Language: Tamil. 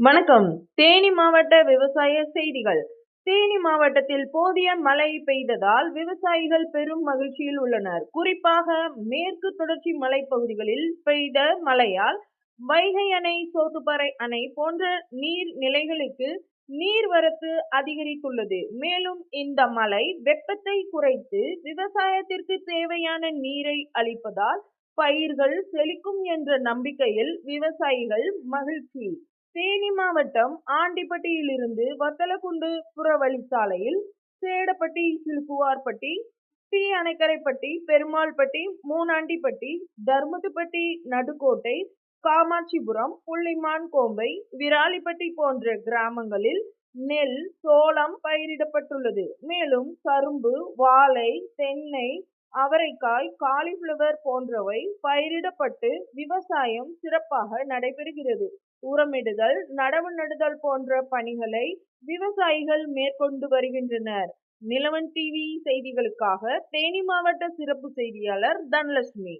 வணக்கம். தேனி மாவட்ட விவசாய செய்திகள். தேனி மாவட்டத்தில் போதிய மழை பெய்ததால் விவசாயிகள் பெரும் மகிழ்ச்சியில் உள்ளனர். குறிப்பாக மேற்கு தொடர்ச்சி மலைப்பகுதிகளில் பெய்த மழையால் வைகை அணை சோத்துப்பறை அணை போன்ற நீர் நிலைகளுக்கு நீர்வரத்து அதிகரித்துள்ளது. மேலும் இந்த மழை வெப்பத்தை குறைத்து விவசாயத்திற்கு தேவையான நீரை அளிப்பதால் பயிர்கள் செழிக்கும் என்ற நம்பிக்கையில் விவசாயிகள் மகிழ்ச்சி. தேனி மாவட்டம் ஆண்டிப்பட்டியிலிருந்து வத்தலக்குண்டு புறவழிச்சாலையில் சேடப்பட்டி சிலுக்குவார்பட்டி டி அணைக்கரைப்பட்டி பெருமாள்பட்டி மூணாண்டிப்பட்டி தர்மத்துப்பட்டி நடுக்கோட்டை காமாட்சிபுரம் புள்ளிமான் கோம்பை விராலிப்பட்டி போன்ற கிராமங்களில் நெல் சோளம் பயிரிடப்பட்டுள்ளது. மேலும் கரும்பு வாழை தென்னை அவரைக்காய் காலிஃபிளவர் போன்றவை பயிரிடப்பட்டு விவசாயம் சிறப்பாக நடைபெறுகிறது. உரமிடுதல் நடவு நடுதல் போன்ற பணிகளை விவசாயிகள் மேற்கொண்டு வருகின்றனர். நிலவன் டிவி செய்திகளுக்காக தேனி மாவட்ட சிறப்பு செய்தியாளர் தனலட்சுமி.